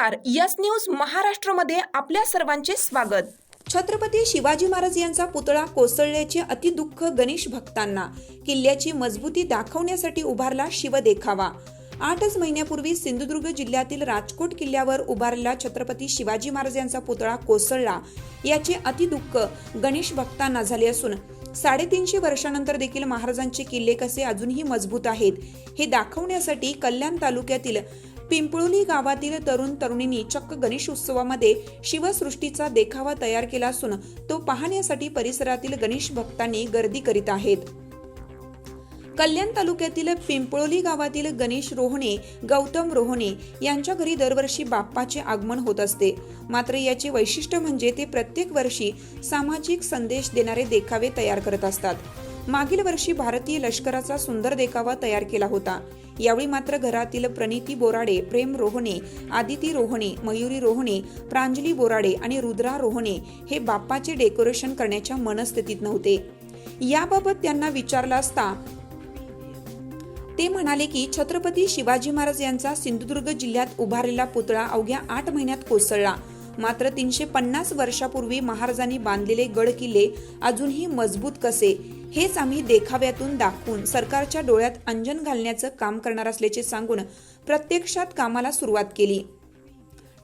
नमस्कार. Yes news महाराष्ट्रमध्ये आपल्या सर्वांचे स्वागत. छत्रपती शिवाजी महाराज यांचा पुतळा कोसळल्याचे अतिदुःख गणेश भक्तांना. किल्ल्याची मजबूती दाखवण्यासाठी उभारला शिवदेखावा. आठच महिन्यापूर्वी सिंधुदुर्ग जिल्ह्यातील राजकोट किल्ल्यावर उभारलेला छत्रपती शिवाजी महाराज यांचा पुतळा कोसळला. याचे अतिदुःख गणेश भक्तांना झाले असून साडेतीनशे वर्षानंतर देखील महाराजांचे किल्ले कसे अजूनही मजबूत आहेत हे दाखवण्यासाठी कल्याण तालुक्यातील पिंपळोली गावातील तरुण तरुणींनी चक्क गणेश उत्सवामध्ये शिवसृष्टीचा देखावा तयार केला असून तो पाहण्यासाठी परिसरातील गणेश भक्तांनी गर्दी करीत आहेत. कल्याण तालुक्यातील पिंपळोली गावातील गणेश रोहणे गौतम रोहणे यांच्या घरी दरवर्षी बाप्पाचे आगमन होत असते. मात्र याचे वैशिष्ट्य म्हणजे ते प्रत्येक वर्षी सामाजिक संदेश देणारे देखावे तयार करत असतात. मागील वर्षी भारतीय लष्कराचा सुंदर देखावा तयार केला होता. यावेळी मात्र घरातील प्रणिती बोराडे प्रेम रोहणे आदिती रोहणे मयुरी रोहणे प्रांजली बोराडे आणि रुद्रा रोहणे हे बाप्पाचे डेकोरेशन करण्याच्या मनस्थितीत नव्हते. याबाबत त्यांना विचारलं असता ते म्हणाले की छत्रपती शिवाजी महाराज यांचा सिंधुदुर्ग जिल्ह्यात उभारलेला पुतळा अवघ्या आठ महिन्यात कोसळला. मात्र तीनशे पन्नास वर्षापूर्वी महाराजांनी बांधलेले गड किल्ले अजूनही मजबूत कसे? हेच आम्ही देखाव्यातून दाखवून सरकारच्या डोळ्यात अंजन घालण्याचं काम करणार असल्याचे सांगून प्रत्यक्षात कामाला सुरुवात केली.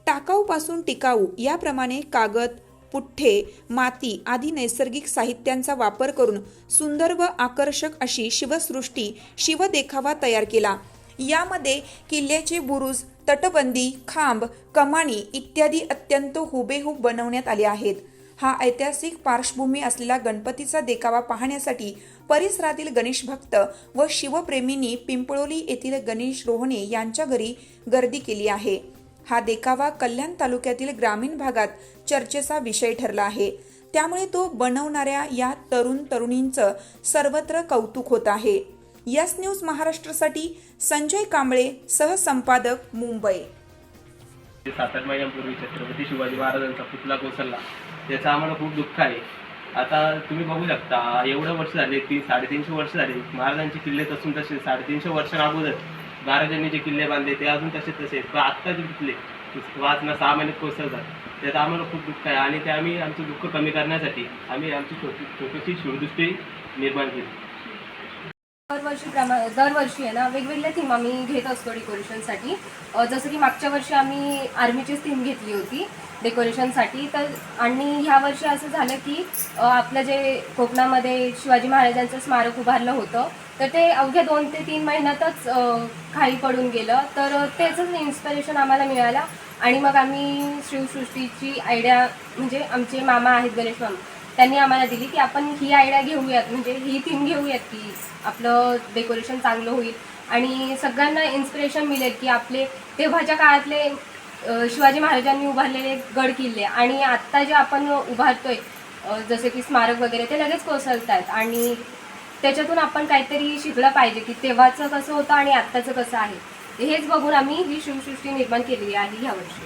टाकाऊ पासून टिकाऊ याप्रमाणे कागद पुठ्ठे माती आदी नैसर्गिक साहित्यांचा वापर करून सुंदर व आकर्षक अशी शिवसृष्टी शिवदेखावा तयार केला. यामध्ये किल्ल्याचे बुरुज तटबंदी खांब कमानी इत्यादी अत्यंत हुबेहूब बनवण्यात आले आहेत. हा ऐतिहासिक पार्श्वभूमी असलेला गणपतीचा देखावा पाहण्यासाठी परिसरातील गणेश भक्त व शिवप्रेमींनी पिंपळोली येथील गणेश रोहणे यांच्या घरी गर्दी केली आहे. हा देखावा कल्याण तालुक्यातील ग्रामीण भागात चर्चेचा विषय ठरला आहे. त्यामुळे तो बनवणाऱ्या या तरुण तरुणींचं सर्वत्र कौतुक होत आहे. यस न्यूज महाराष्ट्रासाठी संजय कांबळे सहसंपादक मुंबई. सात आठ महिन्यांपूर्वी छत्रपती शिवाजी महाराजांचा पुतला कोसळला. त्याचं आम्हाला खूप दुःख आहे. आता तुम्ही बघू शकता एवढं वर्ष झाले ती साडेतीनशे वर्ष झाले महाराजांचे किल्ले तसून तसे साडेतीनशे वर्ष अगोदर महाराजांनी जे किल्ले बांधले ते अजून तसे तसे पण आत्ता जे किल्ले वाचना सहा महिन्यात कोसळतात त्याचं आम्हाला खूप दुःख आहे. आणि ते आम्ही आमचं दुःख कमी करण्यासाठी आम्ही आमची छोटी छोटीशी शिवदृष्टी निर्माण केली. दरवर्षी प्रमा दरवर्षी आहे ना वेगवेगळ्या थीम आम्ही घेत असतो डेकोरेशनसाठी जसं की मागच्या वर्षी आम्ही आर्मीचीच थीम घेतली होती डेकोरेशनसाठी तर आणि ह्या वर्षी असं झालं की आपलं जे कोकणामध्ये शिवाजी महाराजांचं स्मारक उभारलं होतं तर ते अवघ्या दोन ते तीन महिन्यातच खाली पडून गेलं. तर त्याचंच इन्स्पिरेशन आम्हाला मिळालं. आणि मग आम्ही शिवसृष्टीची आयडिया म्हणजे आमचे मामा आहेत गणेश मामा त्यांनी आम्हाला दिली की आपण ही आयडिया घेऊयात. म्हणजे ही थीम घेऊयात की आपलं डेकोरेशन चांगलं होईल. आणि सगळ्यांना इन्स्पिरेशन मिळेल की आपले तेव्हाच्या काळातले शिवाजी महाराजांनी उभारलेले गड किल्ले आणि आत्ता जे आपण उभारतोय जसे की स्मारक वगैरे ते लगेच कोसळत आहेत आणि त्याच्यातून आपण काहीतरी शिकलं पाहिजे की तेव्हाचं कसं होतं आणि आत्ताचं कसं आहे. हेच बघून आम्ही ही शिवसृष्टी निर्माण केलेली आहे ह्या वर्षी.